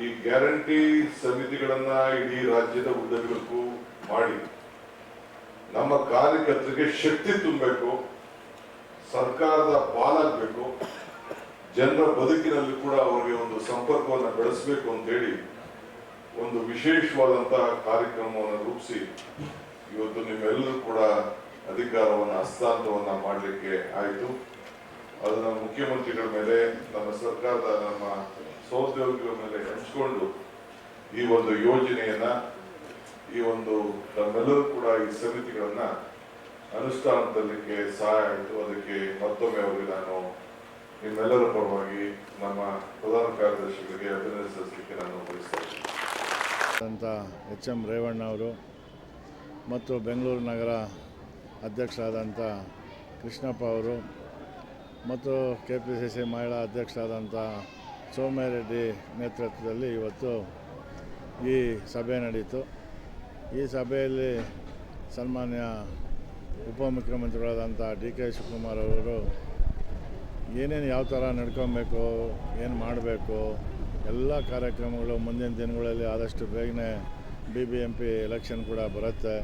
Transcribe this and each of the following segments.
ಈ ಗ್ಯಾರಂಟಿ ಸಮಿತಿಗಳನ್ನ ಇಡೀ ರಾಜ್ಯದ ಉದ್ದಗಲಕ್ಕೂ ಮಾಡಿ, ನಮ್ಮ ಕಾರ್ಯಕರ್ತರಿಗೆ ಶಕ್ತಿ ತುಂಬಬೇಕು, ಸರ್ಕಾರದ ಪಾಲಾಗಬೇಕು, ಜನರ ಬದುಕಿನಲ್ಲಿ ಕೂಡ ಅವರಿಗೆ ಒಂದು ಸಂಪರ್ಕವನ್ನು ಬೆಳೆಸಬೇಕು ಅಂತೇಳಿ ಒಂದು ವಿಶೇಷವಾದಂತಹ ಕಾರ್ಯಕ್ರಮವನ್ನು ರೂಪಿಸಿ ಇವತ್ತು ನಿಮ್ಮೆಲ್ಲರೂ ಕೂಡ ಅಧಿಕಾರವನ್ನು, ಹಸ್ತಾಂತರವನ್ನ ಮಾಡಲಿಕ್ಕೆ ಆಯಿತು. ಅದನ್ನ ಮುಖ್ಯಮಂತ್ರಿಗಳ ಮೇಲೆ, ನಮ್ಮ ಸರ್ಕಾರದ ನಮ್ಮ ಸಹೋದ್ಯೋಗಿಗಳ ಮೇಲೆ ಹಂಚಿಕೊಂಡು ಈ ಒಂದು ಯೋಜನೆಯನ್ನ, ಈ ಒಂದು ನಮ್ಮೆಲ್ಲರೂ ಕೂಡ ಈ ಸಮಿತಿಗಳನ್ನ ಅನುಷ್ಠಾನ ತರಲಿಕ್ಕೆ ಸಹಾಯ ಆಯಿತು. ಅದಕ್ಕೆ ಮತ್ತೊಮ್ಮೆ ಅವರಿಗೆ ನಾನು ನಿಮ್ಮೆಲ್ಲರ ಪರವಾಗಿ ನಮ್ಮ ಪ್ರಧಾನ ಕಾರ್ಯದರ್ಶಿಗಳಿಗೆ ಅಭಿನಂದನೆ ಸಲ್ಲಿಸಲಿಕ್ಕೆ ನಾನು ಅಂತ ಎಚ್ ಎಂ ರೇವಣ್ಣ ಅವರು ಮತ್ತು ಬೆಂಗಳೂರು ನಗರ ಅಧ್ಯಕ್ಷರಾದಂಥ ಕೃಷ್ಣಪ್ಪ ಅವರು ಮತ್ತು ಕೆ ಪಿ ಸಿ ಸಿ ಮಹಿಳಾ ಅಧ್ಯಕ್ಷರಾದಂಥ ಸೌಮ್ಯರೆಡ್ಡಿ ನೇತೃತ್ವದಲ್ಲಿ ಇವತ್ತು ಈ ಸಭೆ ನಡೀತು. ಈ ಸಭೆಯಲ್ಲಿ ಸನ್ಮಾನ್ಯ ಉಪಮುಖ್ಯಮಂತ್ರಿಗಳಾದಂಥ ಡಿ ಕೆ ಶಿವಕುಮಾರ್ ಅವರು ಏನೇನು ಯಾವ ಥರ ನಡ್ಕೊಬೇಕು, ಏನು ಮಾಡಬೇಕು, ಎಲ್ಲ ಕಾರ್ಯಕ್ರಮಗಳು ಮುಂದಿನ ದಿನಗಳಲ್ಲಿ ಆದಷ್ಟು ಬೇಗನೆ B B M P election ಕೂಡ ಬರುತ್ತೆ.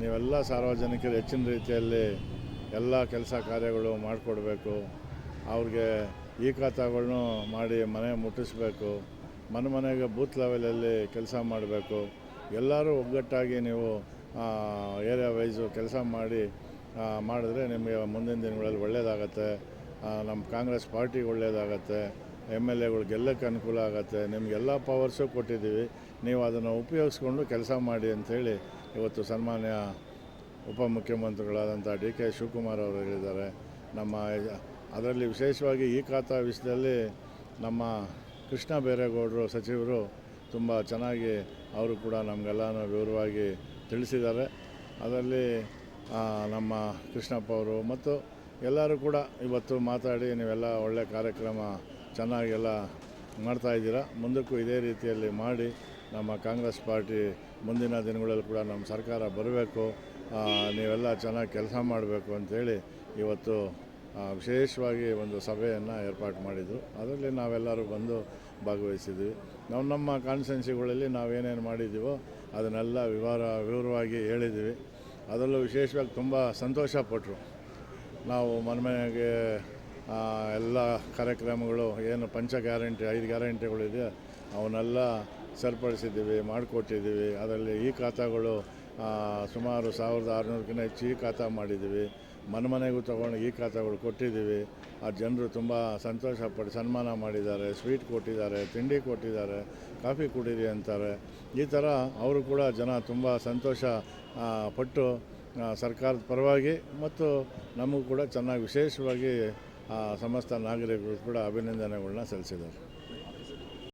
ನೀವೆಲ್ಲ ಸಾರ್ವಜನಿಕರು ಹೆಚ್ಚಿನ ರೀತಿಯಲ್ಲಿ ಎಲ್ಲ ಕೆಲಸ ಕಾರ್ಯಗಳು ಮಾಡಿಕೊಡ್ಬೇಕು. ಅವ್ರಿಗೆ ಈ ಖಾತಾಗಳನ್ನೂ ಮಾಡಿ ಮನೆ ಮುಟ್ಟಿಸ್ಬೇಕು. ಮನೆ ಮನೆಗೆ ಬೂತ್ ಲೆವೆಲಲ್ಲಿ ಕೆಲಸ ಮಾಡಬೇಕು. ಎಲ್ಲರೂ ಒಗ್ಗಟ್ಟಾಗಿ ನೀವು ಏರಿಯಾ ವೈಸು ಕೆಲಸ ಮಾಡಿ ಮಾಡಿದ್ರೆ ನಿಮಗೆ ಮುಂದಿನ ದಿನಗಳಲ್ಲಿ ಒಳ್ಳೆಯದಾಗತ್ತೆ ನಮ್ಮ ಕಾಂಗ್ರೆಸ್ ಪಾರ್ಟಿಗೆ ಒಳ್ಳೆಯದಾಗತ್ತೆ ಎಂ ಎಲ್ ಎಗಳು ಗೆಲ್ಲಕ್ಕೆ ಅನುಕೂಲ ಆಗುತ್ತೆ. ನಿಮಗೆಲ್ಲ ಪವರ್ಸು ಕೊಟ್ಟಿದ್ದೀವಿ. ನೀವು ಅದನ್ನು ಉಪಯೋಗಿಸ್ಕೊಂಡು ಕೆಲಸ ಮಾಡಿ ಅಂಥೇಳಿ ಇವತ್ತು ಸನ್ಮಾನ್ಯ ಉಪಮುಖ್ಯಮಂತ್ರಿಗಳಾದಂಥ ಡಿ ಕೆ ಶಿವಕುಮಾರ್ ಅವರು ಹೇಳಿದ್ದಾರೆ. ನಮ್ಮ ಅದರಲ್ಲಿ ವಿಶೇಷವಾಗಿ ಈ ಖಾತಾ ವಿಷಯದಲ್ಲಿ ನಮ್ಮ ಕೃಷ್ಣ ಬೇರೇಗೌಡರು ಸಚಿವರು ತುಂಬ ಚೆನ್ನಾಗಿ ಅವರು ಕೂಡ ನಮಗೆಲ್ಲನೂ ವಿವರವಾಗಿ ತಿಳಿಸಿದ್ದಾರೆ. ಅದರಲ್ಲಿ ನಮ್ಮ ಕೃಷ್ಣಪ್ಪ ಅವರು ಮತ್ತು ಎಲ್ಲರೂ ಕೂಡ ಇವತ್ತು ಮಾತಾಡಿ ನೀವೆಲ್ಲ ಒಳ್ಳೆಯ ಕಾರ್ಯಕ್ರಮ ಚೆನ್ನಾಗೆಲ್ಲ ಮಾಡ್ತಾಯಿದ್ದೀರಾ ಮುಂದಕ್ಕೂ ಇದೇ ರೀತಿಯಲ್ಲಿ ಮಾಡಿ ನಮ್ಮ ಕಾಂಗ್ರೆಸ್ ಪಾರ್ಟಿ ಮುಂದಿನ ದಿನಗಳಲ್ಲಿ ಕೂಡ ನಮ್ಮ ಸರ್ಕಾರ ಬರಬೇಕು. ನೀವೆಲ್ಲ ಚೆನ್ನಾಗಿ ಕೆಲಸ ಮಾಡಬೇಕು ಅಂಥೇಳಿ ಇವತ್ತು ವಿಶೇಷವಾಗಿ ಒಂದು ಸಭೆಯನ್ನು ಏರ್ಪಾಡು ಮಾಡಿದರು. ಅದರಲ್ಲಿ ನಾವೆಲ್ಲರೂ ಬಂದು ಭಾಗವಹಿಸಿದ್ವಿ. ನಾವು ನಮ್ಮ ಕಾನ್ಸ್ಟೆನ್ಸಿಗಳಲ್ಲಿ ನಾವೇನೇನು ಮಾಡಿದ್ದೀವೋ ಅದನ್ನೆಲ್ಲ ವಿವರ, ವಿವರವಾಗಿ ಹೇಳಿದ್ದೀವಿ ಅದರಲ್ಲೂ ವಿಶೇಷವಾಗಿ ತುಂಬ ಸಂತೋಷಪಟ್ಟರು ನಾವು ಮನೆ ಮನೆಗೆ ಎಲ್ಲ ಕಾರ್ಯಕ್ರಮಗಳು, ಏನು ಪಂಚ ಗ್ಯಾರಂಟಿ, ಐದು ಗ್ಯಾರಂಟಿಗಳಿದೆಯೋ ಅವನ್ನೆಲ್ಲ ಸರಿಪಡಿಸಿದ್ದೀವಿ, ಮಾಡಿಕೊಟ್ಟಿದ್ದೀವಿ. ಅದರಲ್ಲಿ ಈ ಖಾತಾಗಳು ಸುಮಾರು ಸಾವಿರದ ಆರುನೂರಕ್ಕಿಂತ ಹೆಚ್ಚು ಈ ಖಾತಾ ಮಾಡಿದ್ದೀವಿ. ಮನೆ ಮನೆಗೂ ತೊಗೊಂಡು ಈ ಖಾತಾಗಳು ಕೊಟ್ಟಿದ್ದೀವಿ. ಆ ಜನರು ತುಂಬ ಸಂತೋಷಪಟ್ಟು ಸನ್ಮಾನ ಮಾಡಿದ್ದಾರೆ. ಸ್ವೀಟ್ ಕೊಟ್ಟಿದ್ದಾರೆ, ತಿಂಡಿ ಕೊಟ್ಟಿದ್ದಾರೆ, ಕಾಫಿ ಕುಡೀರಿ ಅಂತಾರೆ. ಈ ಥರ ಅವರು ಕೂಡ ಜನ ತುಂಬ ಸಂತೋಷ ಪಟ್ಟು ಸರ್ಕಾರದ ಪರವಾಗಿ ಮತ್ತು ನಮಗೂ ಕೂಡ ಚೆನ್ನಾಗಿ ವಿಶೇಷವಾಗಿ ಸಮಸ್ತ ನಾಗರಿಕರು ಕೂಡ ಅಭಿನಂದನೆಗಳನ್ನ ಸಲ್ಲಿಸಿದ್ದಾರೆ.